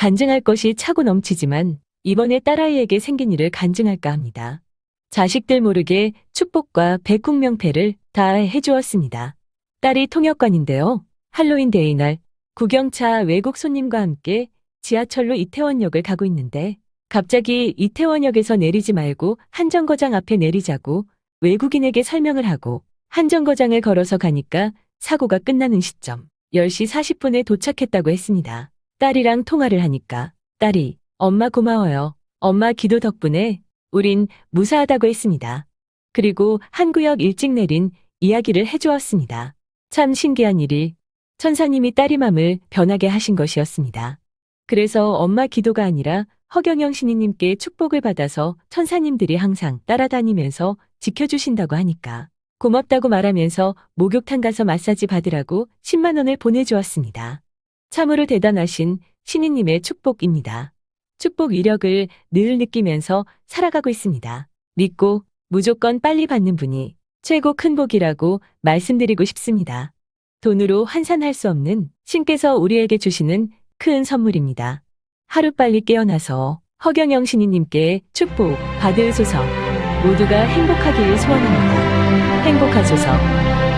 간증할 것이 차고 넘치지만 이번에 딸아이에게 생긴 일을 간증할까 합니다. 자식들 모르게 축복과 백국명패를 다 해주었습니다. 딸이 통역관인데요. 할로윈 데이 날 구경차 외국 손님과 함께 지하철로 이태원역을 가고 있는데 갑자기 이태원역에서 내리지 말고 한정거장 앞에 내리자고 외국인에게 설명을 하고 한정거장을 걸어서 가니까 사고가 끝나는 시점 10시 40분에 도착했다고 했습니다. 딸이랑 통화를 하니까 딸이 엄마 고마워요. 엄마 기도 덕분에 우린 무사하다고 했습니다. 그리고 한 구역 일찍 내린 이야기를 해주었습니다. 참 신기한 일이 천사님이 딸이 맘을 변하게 하신 것이었습니다. 그래서 엄마 기도가 아니라 허경영 신이님께 축복을 받아서 천사님들이 항상 따라다니면서 지켜주신다고 하니까 고맙다고 말하면서 목욕탕 가서 마사지 받으라고 10만 원을 보내주었습니다. 참으로 대단하신 신이님의 축복입니다. 축복 위력을 늘 느끼면서 살아가고 있습니다. 믿고 무조건 빨리 받는 분이 최고 큰 복이라고 말씀드리고 싶습니다. 돈으로 환산할 수 없는 신께서 우리에게 주시는 큰 선물입니다. 하루빨리 깨어나서 허경영 신이님께 축복 받으소서 모두가 행복하길 소원합니다. 행복하소서.